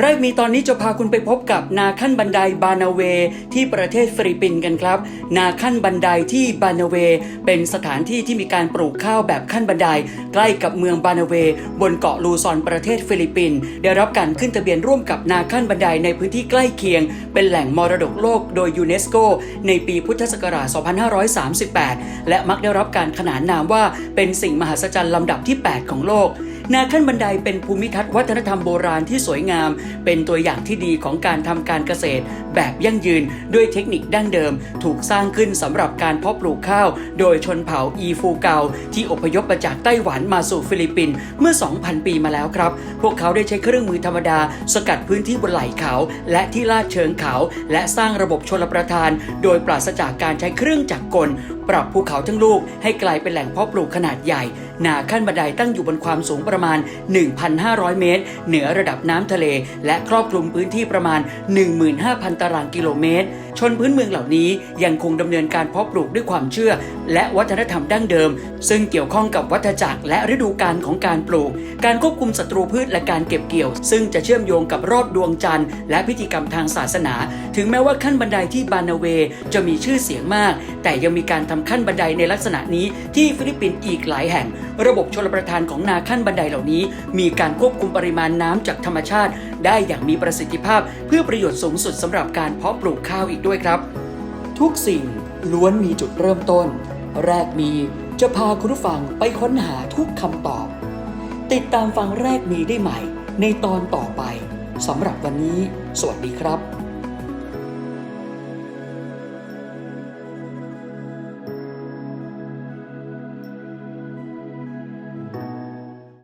แรกมีตอนนี้จะพาคุณไปพบกับนาขั้นบันไดบานาเว ที่ประเทศฟิลิปปินส์กันครับ นาขั้นบันไดที่บานาเว เป็นสถานที่ที่มีการปลูกข้าวแบบขั้นบันได ใกล้กับเมืองบานาเว บนเกาะลูซอนประเทศฟิลิปปินส์ได้รับการขึ้นทะเบียนร่วมกับนาขั้นบันไดในพื้นที่ใกล้เคียง เป็นแหล่งมรดกโลกโดยยูเนสโกในปีพุทธศักราช 2538 และมักได้รับการขนานนามว่าเป็นสิ่งมหัศจรรย์ลำดับที่ 8 ของโลก นาขั้นบันไดเป็นภูมิทัศน์วัฒนธรรมโบราณที่สวยงาม เป็นตัวอย่างที่ดีของการทำการเกษตร แบบยั่งยืนด้วยเทคนิคดั้งเดิม ถูกสร้างขึ้นสำหรับการเพาะปลูกข้าว โดยชนเผ่าอีฟูเกา ที่อพยพมาจากไต้หวันมาสู่ฟิลิปปินส์เมื่อ 2,000 ปีมาแล้วครับ พวกเขาได้ใช้เครื่องมือธรรมดา สกัดพื้นที่บนไหล่เขา และที่ลาดเชิงเขา และสร้างระบบชลประทาน โดยปราศจากการใช้เครื่องจักรกล ปรับภูเขาทั้งลูกให้กลายเป็นแหล่งเพาะปลูกขนาดใหญ่ นาขั้นบันไดตั้งอยู่บนความสูงประประมาณ 1,500 เมตร เหนือระดับน้ำทะเล และครอบคลุมพื้นที่ประมาณ 15,000 ตารางกิโลเมตร ชนพื้นเมืองเหล่านี้ยังคงดำเนินการเพาะปลูกด้วยความเชื่อ และวัฒนธรรมดั้งเดิม ซึ่งเกี่ยวข้องกับวัฏจักรและฤดูกาลของการปลูก การควบคุมศัตรูพืชและการเก็บเกี่ยว ซึ่งจะเชื่อมโยงกับรอบดวงจันทร์และพิธีกรรมทางศาสนา ถึงแม้ว่าขั้นบันไดที่บานาเวจะมีชื่อเสียงมาก แต่ยังมีการทำขั้นบันไดในลักษณะนี้ที่ฟิลิปปินส์อีกหลายแห่ง ระบบชลประทานของนาขั้นบันไดเหล่านี้ มีการควบคุมปริมาณน้ำจากธรรมชาติ ได้อย่างมีประสิทธิภาพ เพื่อประโยชน์สูงสุดสำหรับการเพาะปลูกข้าวอีกด้วยครับ ทุกสิ่งล้วนมีจุดเริ่มต้น แรกมีจะพาคุณผู้ฟังไปค้นหาทุกคำตอบ ติดตามฟังแรกมีได้ใหม่ในตอนต่อไปสำหรับวันนี้ สวัสดีครับ